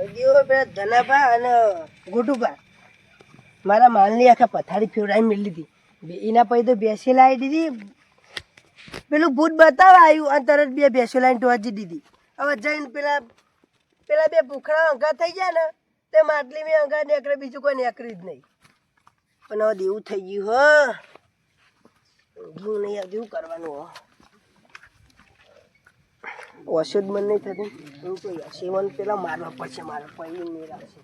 હજી પેલા ધનાભા અને ગોટુભા. મારા માલની આખા પથારી ફેવરાઈ મેળવી હતી એના પછી તો બેસી લાવી દીધી. પેલું ભૂત બતાવવા આવ્યું અને તરત બે ભેંસો લાવીને ટોચી દીધી. હવે જઈને પેલા પેલા બે ભૂખડા અંગા થઈ ગયા ને, તે માટલી મેં અંગા નીકળે, બીજું કોઈ નીકળી જ નહીં. પણ હવે દેવું થઈ ગયું, હો. ઊંઘ્યું નહીં હજુ કરવાનું, હો. ઓછું જ મન નહીં થતું. એવું કોઈ સેવન પેલા મારવા પડશે મારા પછી મેળ આવશે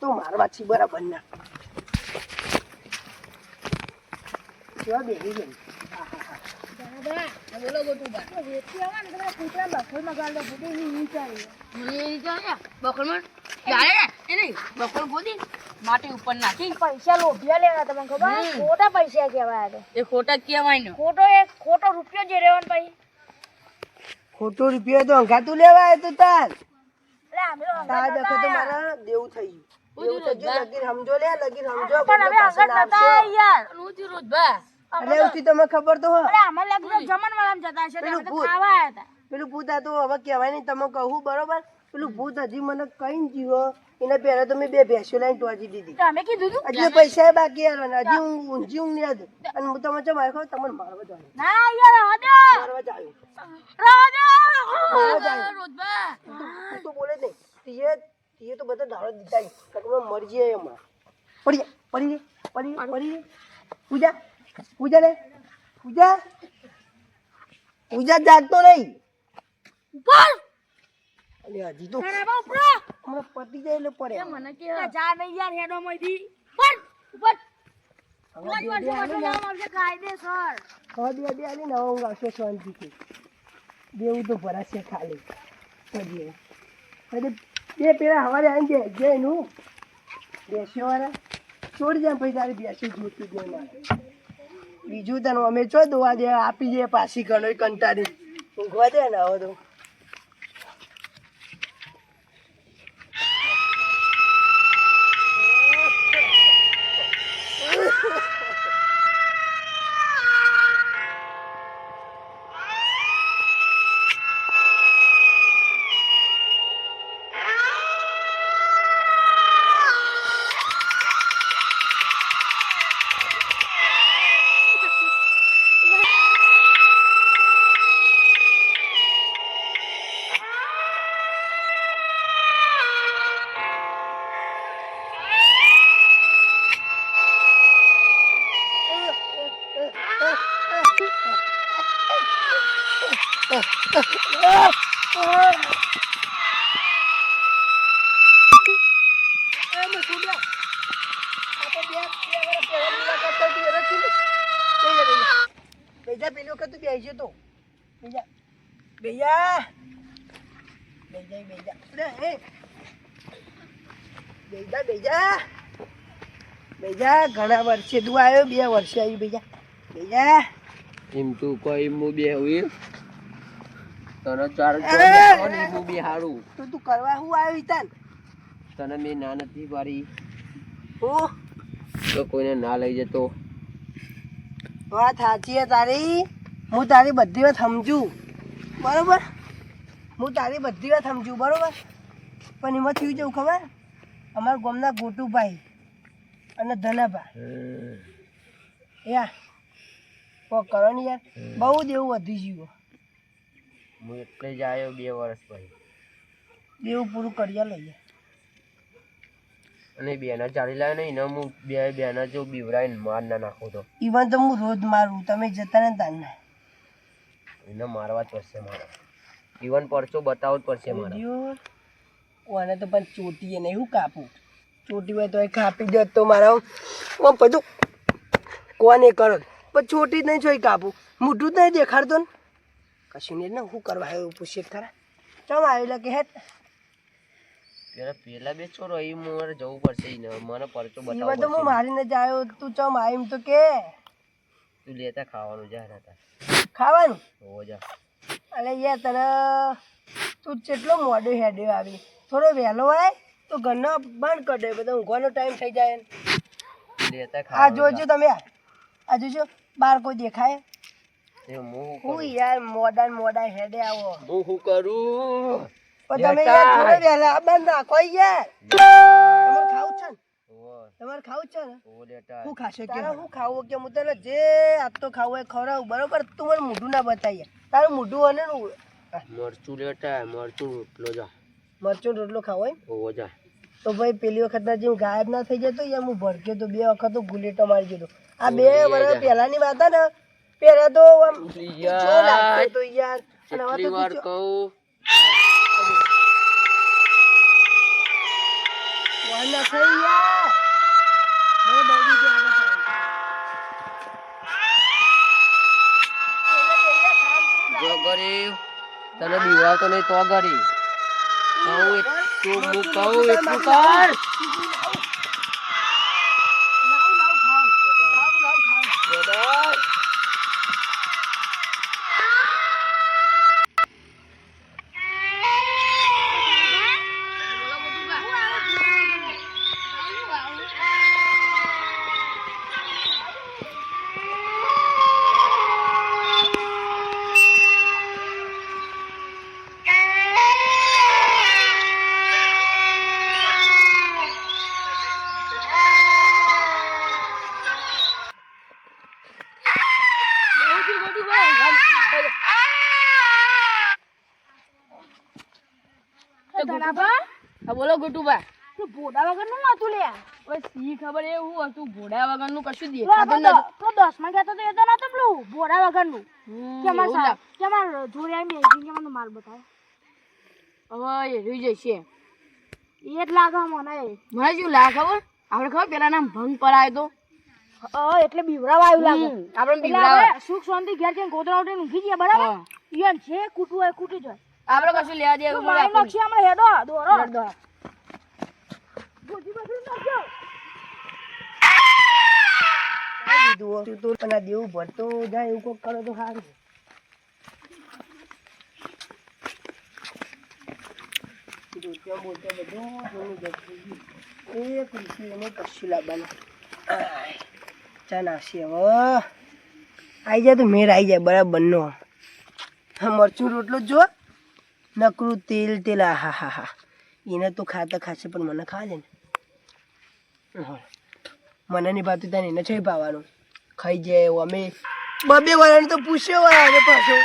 તો મારવા છે બરાબર ના. કેવા બેસી ગઈ? માટી ઉપર નાખી. પૈસા લોભિયા લેવા તમને ખબર? ખોટા પૈસા કહેવાય તો એ ખોટા જ કહેવાય ને. ખોટો એક ખોટો રૂપિયો જે રહેવાનો ભાઈ ખોટો રૂપિયો તો અંગાતું લેવા આવ્યો તો તાર. એટલે અમે તો તાર અંગત તો મારા દેવું થઈ ગયું. દેવું થઈ લગીર સમજો લે લગીર સમજો પણ અમે પાછળ અંગત યાર. રોજ રોજ બા એટલે એવું તમે ખબર તો હો અરે અમે લાગ્યું જમણ જતા હશે તો પેલું તો ખાવા આવ્યા હતા. પેલું ભૂત તો હવે કહેવાય નહીં તમે કહું બરોબર? પેલું ભૂત હજી મને કઈ જીવો એને પહેલા તો મેં બે ભેંસો લઈને ટોચી દીધી. તો કીધું તું? હજી પૈસા બાકી આવવાના હજી હું ઊંઘી ઊંઘ નહીં હતી અને હું તમે ચમ આવ્યો તમને મારવા જાય ના યાર રહેવા મારવા જાય મારવા જાય રોજ તું બોલે નહીં. તીએ તીએ તો બધા ધારો દીધા મને મરજી આવી હમણાં પડી પડી પડી. પડી પૂજા પૂજા લે. પૂજા. પૂજા જાગતો નહીં. ઉપર અલે હજી તો બરાબર ઉપર હમણાં પતી જાય એટલે પડે મને કે જા નહીં યાર હેડો ઉપર આવશે દેવું તો ભરાશે ખાલી. બે પેલા હવારે આવી જાય જય નું બેસ્યો વાળા. છોડી જાય પછી તારી બેસી જોતું જ નહીં બીજું તને અમે ચો દોવા દે આપી દે પાછી ઘણો કંટાળી. ઊંઘવા દે ને હવે તો. બેજા ઘણા વર્ષે તું આવ્યો બે વર્ષે આવી બેજા બેજા એમ તું કોઈ હું બે હોય તને ચાર એ! મુ બે હારું. તું તું કરવા હું આવ્યો ઈતાન તને મેં ના નથી પાડી. હું? તો કોઈને ના લઈ જતો. વાત સાચી છે તારી. હું તારી બધી વાત સમજુ. બરોબર? હું તારી બધી વાત સમજુ બરોબર? પણ એમાં થયું જવું ખબર? અમારા ગામના ગોટુભાઈ અને ધનાભા. યા. કો કરો ને યાર બહુ દેવું વધી ગયું. હું એટલે જ આવ્યો બે વર્ષ પછી. દેવું પૂરું કરી લઈએ. અને બેના ચાલી લાવે ને એને હું બે બેના જો બીવરાઈને માર ના નાખું તો. ઈવન તો હું રોજ મારું તમે જતા ને. તારના એને મારવા જ પડશે મારા. ઈવન પરચો બતાવવો જ પડશે મારે. ઓને તો પણ ચોટીએ નહીં હું કાપું? ચોટી હોય તો એ કાપી દે તો મારા આમ બધું કોને કરો? પણ ચોટી જ નહીં જોઈ કાપું. મોઢું જ નહીં દેખાડતો ને. કશું નહીં ને શું કરવા આવ્યો પૂછે ખરા? ચમ આવેલા કે હેત પેલા પેલા બે છોરો એ મારે જવું પડશે ને મને પરચો એમાં બતાવવો તો હું મારીને જ આવ્યો તું ચમ આવ્યું તો કે. તું લેતા ખાવાનું જા હતા ખાવાનું? હો જા. અલે યાર તને તું કેટલો મોડો હેડ્યો આવી. થોડો વહેલો આવે તો ઘરનો બંધ કરી દે બધા ઊંઘવાનો ટાઈમ થઈ જાય આ જોજો તમે. આ જોજો બાર કોઈ દેખાય? હું હું? યાર મોડા મોડા હેડે આવો. હું શું કરું? તમે. યાર થોડો વહેલા બંધ રાખો યાર. તમારે ખાવું છે ને? તમારે ખાવું છે ને? ઓવો ખાશે કે હું ખાવું? કે હું તને જે આજ તો ખાવું એ ખવડાવું? બરોબર? તું મને મોઢું ના બતાવીએ તારું મોઢું અને મરચું લેટા મરચું રોટલો જા. મરચું રોટલો ખાવો જા તો ભાઈ પેલી વખત ના જેમ ગાયબ ના થઈ જતો યાર હું ભડક્યો તો બે વખત ગુલેટો મારી ગયો આ બે વર્ષ. પહેલાની વાત ને પેલા તો આમ તો યાર. અને હવે તો વાર કહું? થઈ યાર. જો ગરીબ તને બીવાતો નહીં તો ગરીબ. કહું તું કહું એટલું કર લાવ, લાવ, ખાવ. ખાવ, લાવ, ખાવ. બોલો ગોટુબા એ ધનાભા હા બોલો ગોટુબા તું ભોડા વગરનું નતું લે. ઓય સી ખબર એવું હતું? ભોડા વગરનું કશું દેખાતું આપણે નથી. દ- તો ગયા તો એ તો નતું પેલું ભોડા વગરનું. કે અમાર એવું સા- કે મને માલ બતાવો. હવે એ રહી જશે. એ જ લાગે મને. મને શું લાગે ખબર? આપણે ખબર પેલા નામ ભંગ પર આવ્યો તો એટલે બીવરાવા આવ્યું લાગે. તો આપણે એટલે સુખ શાંતિ ઘેર જઈને ગોતરા ઉઠીને ઊંઘી જઈએ બરાબર? હા. છે કૂટવું હોય કૂટી જાય આપણે કશું લેવા તું મારી આપણને. નોખી હેડો દોરો હેડ દો. ગોજી બાજુ નાખજો. ખાઈ દીધું હો. તું દેવું ભરતો જાય એવું કોક કરો તો સારું હવે આવી જાય તો મેર આવી જાય બરાબરનો હા મરચું રોટલો જ નકરું તેલ તેલ હા હા હા એને તો ખાતા ખાશે, પણ મને ખાજે ને. મને ની ભાતું તને એને છે પાવાનું ખાઈ જાય એવું અમે. બબે વાળાને તો પૂછ્યો હવે પાછો.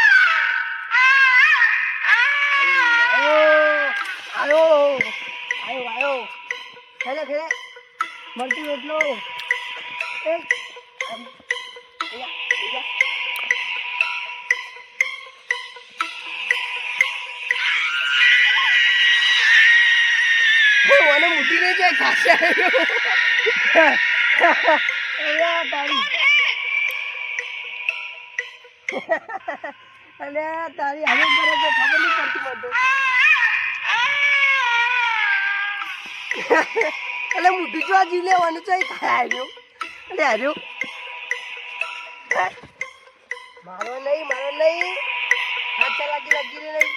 આયો આયો આયો. ખેલે ખેલે. મળતી એટલો. મને મૂકી નહીં જાય ખાશે અલ્યા તારી. હવે કરે તો ખબર નહીં પડતી એટલે મોઢું જો જી લેવાનું છે આવ્યો. એટલે આવ્યો મારો નહીં મારો નહીં. હાથ લાગી લાગી નહીં.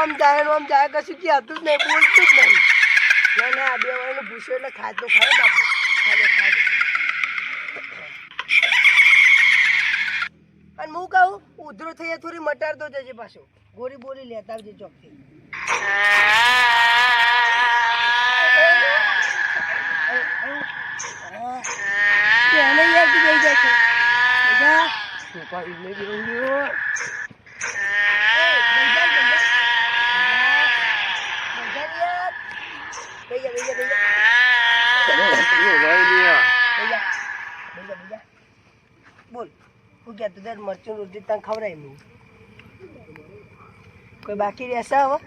આમ જાય ને આમ જાય કશું કે હતું જ નહીં બોલતું જ નહીં ના ના આ બે વાળાને પૂછ્યો એટલે ખાતો ખાય બાપુ ખાધો ખાધો અને હું કહું ઉધરો થઈ જાય થોડી મટાડતો જજે પાછો ગોળી બોલી લેતા આવજે ચોકથી તું જઈ જાય છે છોકરા એટલે બી રહ્યો. બોલ હું કહેતો દર મરચું રોટી તને ખવડાય નહીં કોઈ બાકી રહેશે હવે?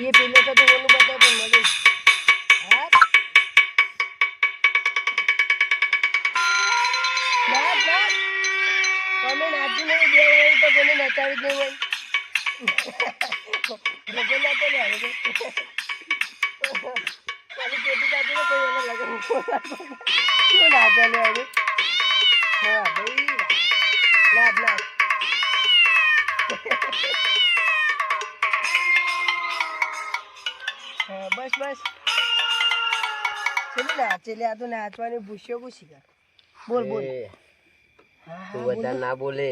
એ પેલે તો તું ઓલું બતાવ પણ મળે નહીં બે વાર તો કોને નચાવી જ નહીં હોય. લગન ના તો લે આવે ખાલી પેટી કાઢી બસ બસ. ચલો નાચે લે આ તો નાચવાની ભૂસ્યો પૂછી બોલ બોલ. તું બધા ના બોલે.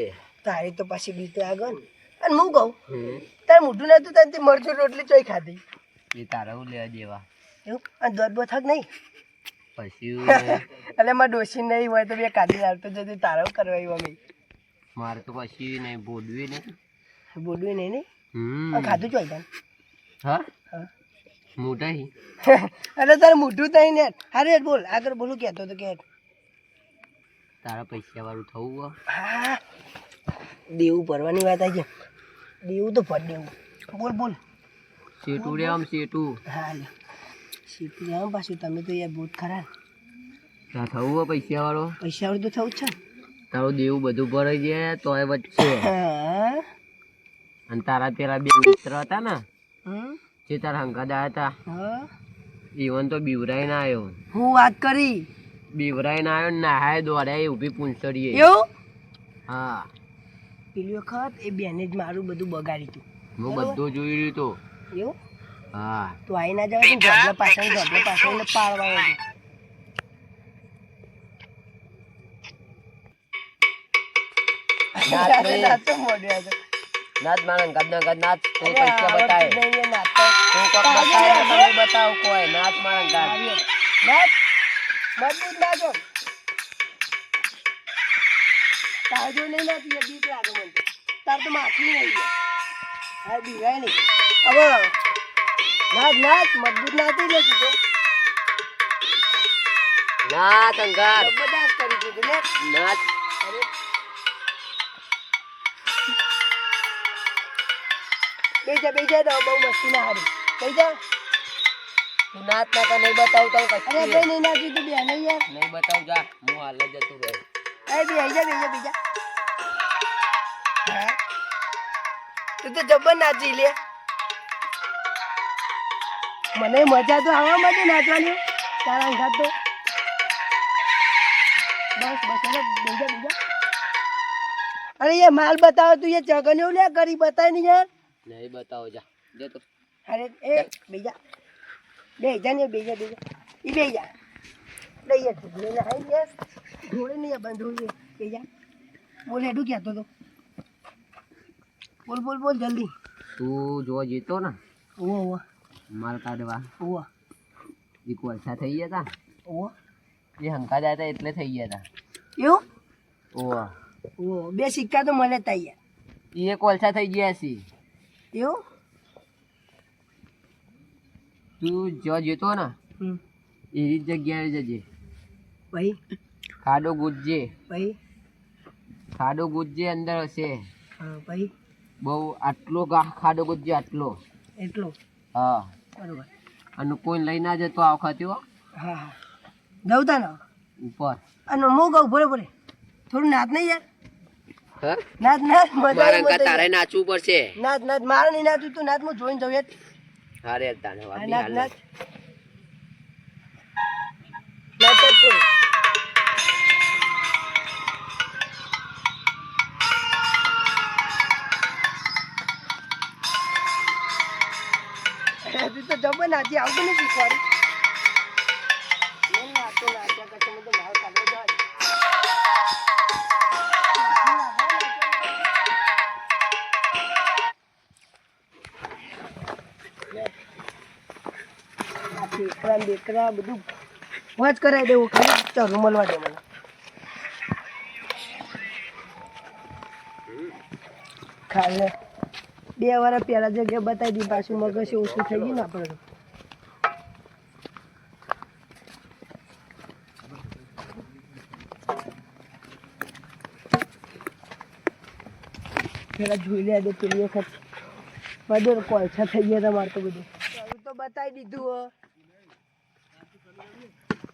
તારી તો પાછી બીક આગળ. ને અને હું કહું તારે તાર મોઢું નતું તને તે મરચું રોટલી ચોઈ ખાધી. એ તારા હું લેવા દેવા? એવું? અને દોધ બો થક નહીં? પછી એટલે મારે ડોસી નહીં હોય તો બે કાઢી લાવતો જતો તારો કરવા આવ્યો અમે મારે તો પછી નહીં બોલવી નહીં. બોલવું નહીં નહીં હમ. ખાધું ચોઈ તને હા? હા. મોટા હી અરે તારે મોઢું તઈ ને હારે બોલ આગળ બોલું કહેતો તો કે તારા પૈસા વાળું થવું હો. દેવું ભરવાની વાત આવી છે દેવું તો ભર દેવું. બોલ બોલ. શેઠું રે આમ સેટુ. હા લે. શીખી આમ પાછું. તમે તો યાર બહુ ખરા. ના થવું હોય પૈસા વાળો પૈસા વાળું તો થવું છે તારું દેવું બધું ભરાઈ જાય તોય વચ્ચે અને તારા પેલા બે મિત્ર હતા ને? જે તારા હંકાદા હતા ઈવન તો બીવરાઈ ના આવ્યો હું વાત કરી? બીવરાઈ ના આવ્યો નાહાય દોડાય ઊભી પૂંછડીએ. એવું? હા. પેલી વખત એ બેને જ મારું બધું બગાડી હતું હું બધું જોઈ રહ્યું તો. એવું? હા. તો આઈ ના જવાય તો પાછળ ઝોપલા પાછળ પાડવા હતું નાચ ભાઈ. નાચતો મોઢે મારા હંગાદ ના નાચ તું પૈસા નાચતો. તું કોક બતાય ને તમે બતાવ કોઈ. મારા હંગાદ નાચ. મજબૂત નાચો. તાર જો નહીં નાચી, એ બીક લાગે મને તો. તાર તો માથું નહીં આવી જાય. હા, બીવાય નહીં. હવે નાચ નાચ મજબૂત નાચી લે કીધું નાચ હંગાદ જબરદસ્ત કરી દીધું લે નાચ અરે બેજા બેજા દો બહુ મસ્તી ના હારી બેજા તું નાચ ના તો નહીં બતાવ તો અરે કશું કઈ નહીં નાચ્યું તું બેન યાર નહીં બતાવ જા હું હાલ જ જતું રહે અરે બે આઈ જા બીજા બેજા હા તું તો જબર નાચી લે મને મજા તો આવવા માટે નાચવાની તારા અંગાત તો બસ બસ અરે બેજા બેજા અરે એ માલ બતાવો તું એ ચગન લે કરી બતાય ને યાર નહીં બતાવો જા જે તો અરે એ બેજા બે જા ને બેજા બેજા ઈ બેજા લઈએ ઢોલે લઈને આઈ યસ ઢોલે નહીં બંધ હોય બેજા બોલ હેડું કહેતો તો? બોલ બોલ બોલ જલ્દી. તું જો જીતો ને ઓવો ઓવો. માલ કાઢવા. ઓવો. એ કોલસા થઈ ગયા તા? ઓવો. એ હંકા જાય હતા એટલે થઈ ગયા તા. એવું? ઓવા. ઓવો. બે સિક્કા તો મને તૈયાર એ કોલસા થઈ ગયા છે. એવું? તું જો જીતો ને હમ. એવી જ જગ્યાએ જજે. ભાઈ ખાડો ગુજજે. ભાઈ? ખાડો ગુજજે અંદર હશે. હા ભાઈ. બહુ આટલો ખાડો ગુજજે આટલો. એટલો? હા. બરોબર. અને કોઈ લઈ ના જતો આ વખતે હો. હા તા ઉપર. અને મો કહું ભરે ભરે થોડું નાચ નહીં યાર. હા? નાત નાચ મજા મારા કા તારે નાચવું પડશે. નાત નાત મારે નહીં નાચું તું નાત હું જોઈને જવું યાર. હારે તાને વાત નાત નાચ નાચી આવતું નહીં શીખવાડું નહીં નાચતો નાચ્યા કરશે મને તો મારો કાઢવો જવા દે. આ ઠેકરા ને બેકરા બધું વચ કરાવી દેવું ખાલી તો રૂમલવા દે મને ખાલે બે વાર પેલા જગ્યા બતાવી દી પાછું મગજ ઓછું થઈ ગયું ને આપણે પેલા જોઈ લે દે પેલી વખત બધું કોલછા થઈ ગયા તમારે તો બધું. હું તો બતાવી દીધું હો.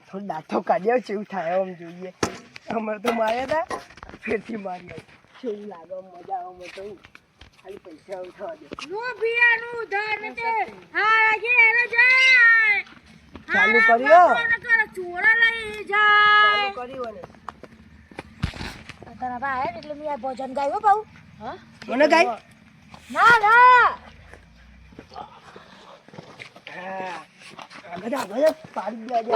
થોડું દાંતો કાઢ્યો કેવું થાય આમ જોઈએ. અમારે તો માર્યા હતા ફેરથી મારી કેવું લાગે મજા આવે મને તો ખાલી પૈસા ઉઠાવા દે. ચાલુ કર્યો? ચાલુ કર્યું અને? તારા બા આયા એટલે મેં ભોજન ભજન ગાયું હો બહુ મને ગાય. ના ના. હા આગળ જા. પાડી આજે.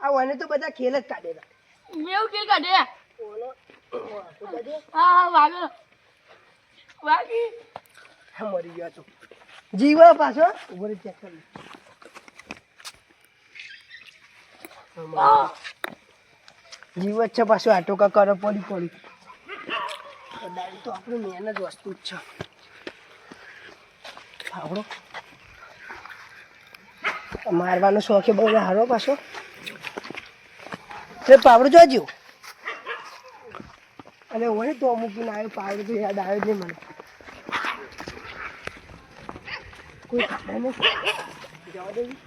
આ વને તો બધા ખેલ જ કાઢેલા. મેવ કે કાઢે? ઓલો કાઢે. હા વાગ્યો વાગી. હા, મરી ગયો તો. જીવો પાછો. ઊભો ચેક કરી જીવ જ છે, પાછું આટો કા કરો પડી પડી દાડી તો આપણું મહેનત વસ્તુ જ છે. આવડો. મારવાનો શોખ એ બહુ હારો પાછો. તે પાવડો જોજો અને હોય તો મૂકીને આવ્યો, પાવડું તો યાદ આવ્યો જ નહીં મને કોઈ ખાતા નહીં? જવા દેવી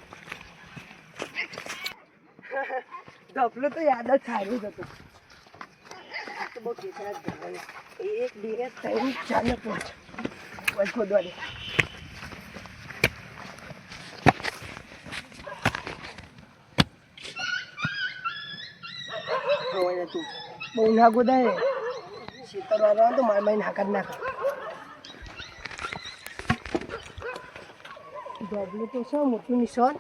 ધપલો તો યાદ જ સારું જ હતું. બહુ કેસરા એક બે ત્રણ ને પાંચ પાંચ હવે તું બહુ ના ગોદાય તો માર મારી નાકા નાખા. ડબલું તો છે મોટું નિશાન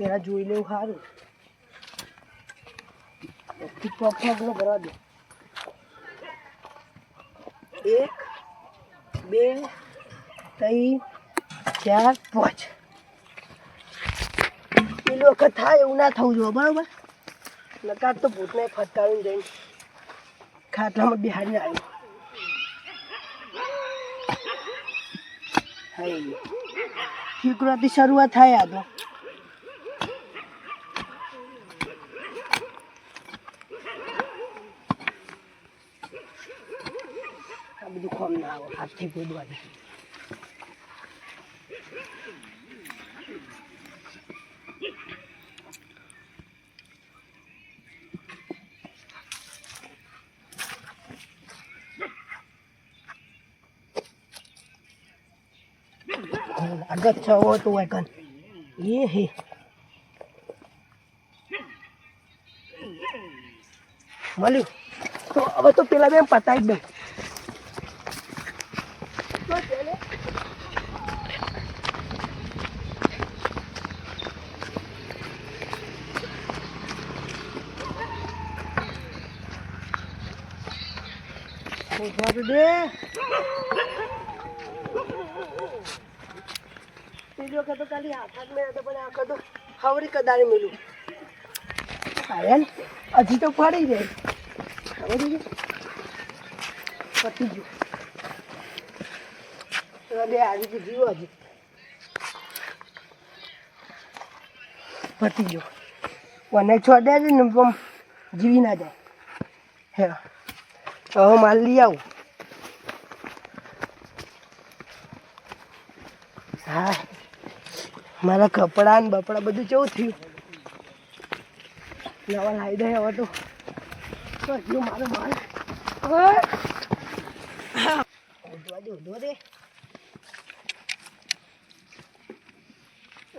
પેલા જોઈ લેવું સારું. પગ પગનો ભરવા દે. એક, બે, ત્રણ, ચાર, પાંચ. પેલી વખત થાય એવું ના થવું જોઈએ, બરોબર? નકાર તો ભૂતને ફટકારીને જઈને ખાટલામાં બિહારીને આવ્યું. શીકરાથી શરૂઆત થાય આ તો. આ બધું ખોમ ના આવે, હાથથી ગોદવાની આગળ છવો તો હોય કન એ હે. મળ્યું તો હવે તો પેલા બેન પતાવી દઉં વખત તો ખાલી હાથ હાથ મેં હતો પણ આ તો હવરી કદાળી મેલું આયન હજી તો પડી જાય પતી ગયું બે આવી જીવો હજી પતી ગયો. કોને છોડે છે ને પણ જીવી ના જાય. હે. હવે માલ લઈ આવું. હા. મારા કપડા ને બપડા બધું કેવું થયું? નવા લાવી દે હવે તો. તો મારો માલ. ઉડવા દે ઉડવા દે.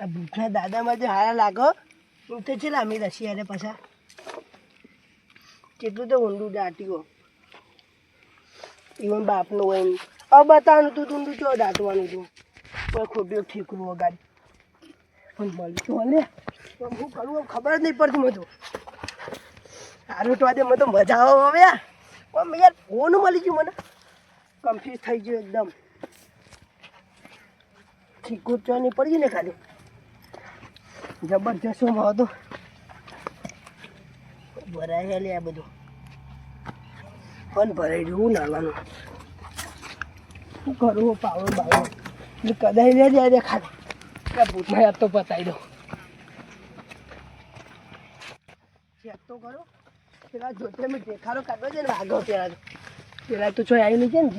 ભૂખના દાદામાં જે હારા લાગો હું તો છે લાંબી દસી આરે પાછા. કેટલું તો ઊંડું દાટ્યું ઈવન બાપનું હોય એમ. હવે બતાવવાનું તું ઊંડું ચો દાટવાનું તું? પણ ખોટું ઠીકરું વગાડ. પણ મળ્યું તો લે પણ હું કરું ખબર જ નહીં પડતી મને તો. સારું તો આજે મને તો મજા આવો હવે પણ યાર ફોન મળી ગયું મને. કન્ફ્યુઝ થઈ ગયું એકદમ. ઠીકું ચો નહીં પડી ને ખાલી? જબરજસ્તમાં હતો. ભરાય લે આ બધું. પણ ભરાઈ રહ્યું નાવાનું શું કરવું પાવર બાવર એટલે કદાચ લે જાય ખાલી. ભૂતમાં યાદ તો પતાવી દો. ચેક તો કરો. પેલા જોતે મેં દેખાડો કાઢો છે ને આગળ પેલા પેલા તો ચોય આવી છે ને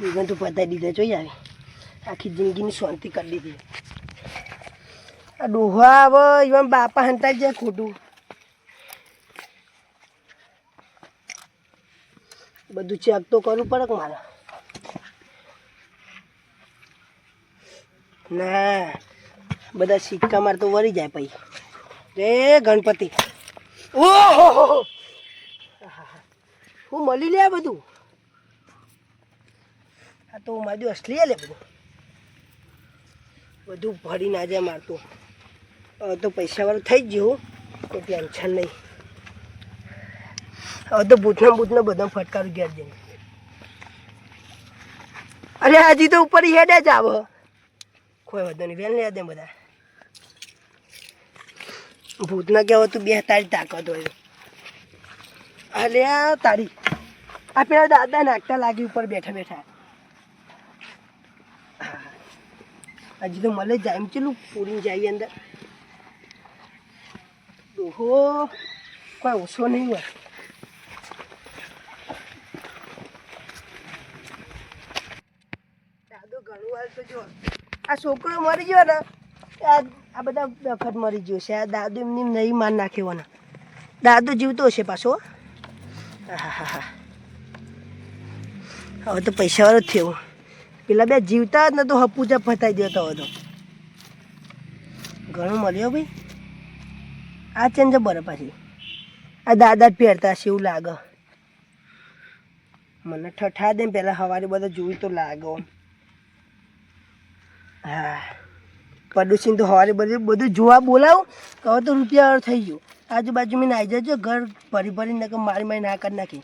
જીવન તો પતાવી દીધા, જોઈ આવી. આખી જિંદગીની શાંતિ કરી દીધી આ ડોહા હવે ઇવન બાપા હંતા જાય ખોટું બધું ચેક તો કરવું પડે કે મારે ના બધા સિક્કા માર તો વળી જાય પછી રે ગણપતિ ઓહો હું મળી લે બધું આ તો મારું અસલી લે બધું બધું ભરી ના જાય મારતું તો પૈસાવાળું થઈ ગયું કોઈ ટેન્શન નહીં. હવે તો બૂથના બૂથના બધા ફટકારું ઘેર જઈને. અરે હજી તો ઉપર હેડે જ આવો. કોઈ વધુ નહીં, વેલ લે દે બધા. ભૂતના કહેવો તું બે તારી તાકાત હોય. અરે તારી. આ પેલા દાદા નાખતા લાગી ઉપર બેઠા બેઠા. હજી તો મળે જાય. એમ ચેલું પૂરી જાય અંદર. ઓહો કોઈ ઓછો નહીં હોય દાદો ઘણું જો, આ છોકરો મરી ગયો ને, આ બધા વખત મરી ગયો છે. આ દાદુ એમની નહીં માર નાખ્યોના દાદો જીવતો હશે પાછો. હા હા હા હવે તો પૈસાવાળો જ થયો પેલા બે જીવતા જ નતો હપુચા ફતાઈ દેતો હતો ઘણું મળ્યો ભાઈ. આ ચેન્જ બરો પાછી આ દાદા જ પહેરતા હશે એવું લાગે. મને ઠઠા દે પહેલાં સવારે બધા જોયું તો લાગો. હા. પડોશી તો સવારે બધું બધું જોવા બોલાવું હવે તો રૂપિયા થઈ ગયું. આજુબાજુ મેં નાઈ જજો, ઘર ભરી ભરીને મારી મારી ના કરી નાખી.